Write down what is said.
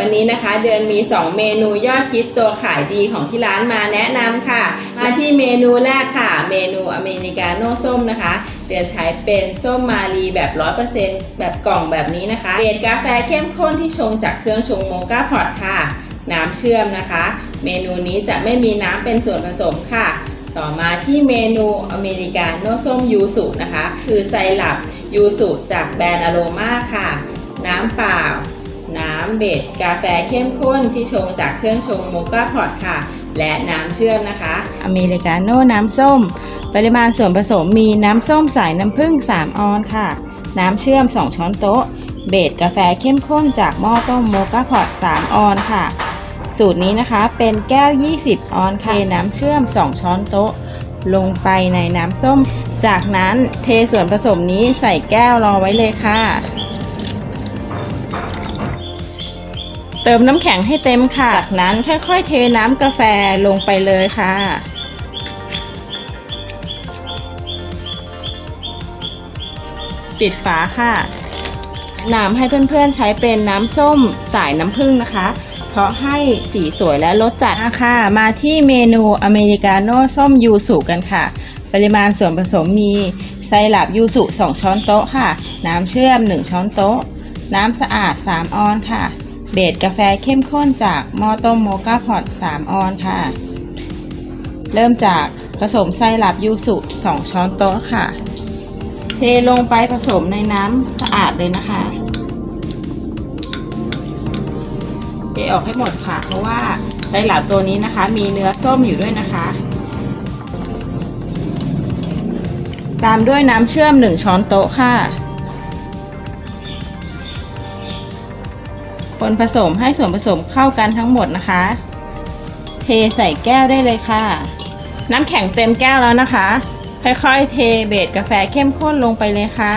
วันนี้นะคะเดือนมี 2 เมนูยอดฮิตตัวขายดีของที่ร้านมาแนะนำค่ะ มาที่เมนูแรกค่ะ เมนูอเมริกาโน่ส้มนะคะ เดือนใช้เป็นส้มมารีแบบ 100%แบบกล่องแบบนี้นะคะเกรดกาแฟเข้มข้นที่ชงจากเครื่องชงโมกาพอตค่ะ น้ำเชื่อมนะคะ เมนูนี้จะไม่มีน้ำเป็นส่วนผสมค่ะต่อมาที่เมนูอเมริกาโน่ส้มยูสุนะคะ คือไซรัปยูสุจากแบรนด์อโรมาค่ะ น้ำเปล่า น้ำเบ็ดกาแฟเข้มข้นที่ชงจากเครื่องชงโมกาพอตค่ะ และน้ำเชื่อมนะคะ อเมริกาโน่น้ำส้ม ปริมาณส่วนผสมมีน้ำส้มสายน้ำผึ้ง3 ออนค่ะ น้ำเชื่อม 2 ช้อนโต๊ะ เบสกาแฟเข้มข้นจากหม้อต้มโมกาพอต3 ออนค่ะ สูตรนี้นะคะเป็นแก้ว 20 ออนค่ะเทน้ำเชื่อม 2 ช้อนโต๊ะ ลงไปในน้ำส้ม จากนั้นเทส่วนผสมนี้ใส่แก้วรอไว้เลยค่ะ เติมน้ำแข็งให้เต็มค่ะ จากนั้นค่อยๆ เทน้ำกาแฟลงไปเลยค่ะ ปิดฝาค่ะ น้ำให้เพื่อนๆใช้เป็นน้ำส้มสายน้ำผึ้งนะคะ เพราะให้สีสวยและรสจัดค่ะ มาที่เมนูอเมริกาโน่ส้มยูสุกันค่ะ ปริมาณส่วนผสมมีไซรัปยูสุ 2 ช้อนโต๊ะค่ะ น้ำเชื่อม 1 ช้อนโต๊ะ น้ำสะอาด 3 ออนค่ะ เบสกาแฟเข้มข้นจากหม้อต้มโมกาพอต3 ออนค่ะ เริ่มจากผสมไซรัปยูสุ 2 ช้อนโต๊ะค่ะ เทลงไปผสมในน้ำสะอาดเลยนะคะ เทออกให้หมดค่ะ เพราะว่าไซรัปตัวนี้นะคะ มีเนื้อส้มอยู่ด้วยนะคะ ตามด้วยน้ำเชื่อม 1 ช้อนโต๊ะค่ะ คนผสมให้ส่วนผสมเข้ากันทั้งหมดนะคะ เทใส่แก้วได้เลยค่ะ น้ำแข็งเต็มแก้วแล้วนะคะ ค่อยๆ เทเบสกาแฟเข้มข้นลงไปเลยค่ะ